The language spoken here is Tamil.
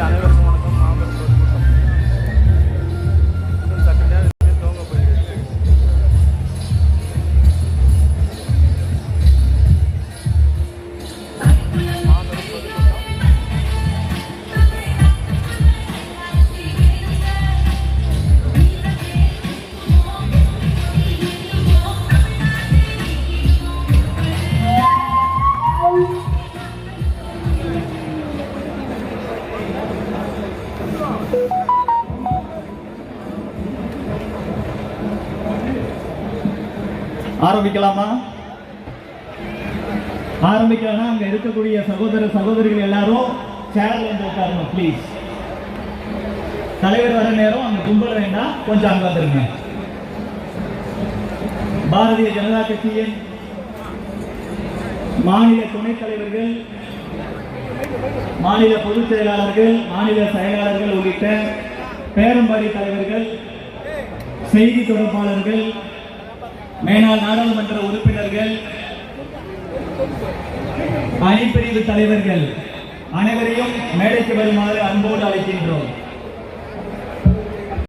Mira, ஆரம்பிக்கலாமா? ஆரம்பிக்கலாம்னா அங்க இருக்கக்கூடிய சகோதர சகோதரிகள் எல்லாரும் சேர்ல வந்து உட்காரணும் ப்ளீஸ் தலைவர் வர நேரம் அங்க கும்பல் வேண்டாம் கொஞ்சம் அங்க வந்துருங்க. பாரதிய ஜனதா கட்சியின் மாநில துணைத் தலைவர்கள் மாநில பொதுச் செயலாளர்கள் மாநில செயலாளர்கள் உள்ளிட்ட பேரம்பாடி தலைவர்கள் செய்தி தொடர்பாளர்கள் மேனாள் நாடாளுமன்ற உறுப்பினர்கள் அணிப்பிரிவு தலைவர்கள் அனைவரையும் மேடைக்கு வருமாறு அன்போடு அழைக்கின்றோம்.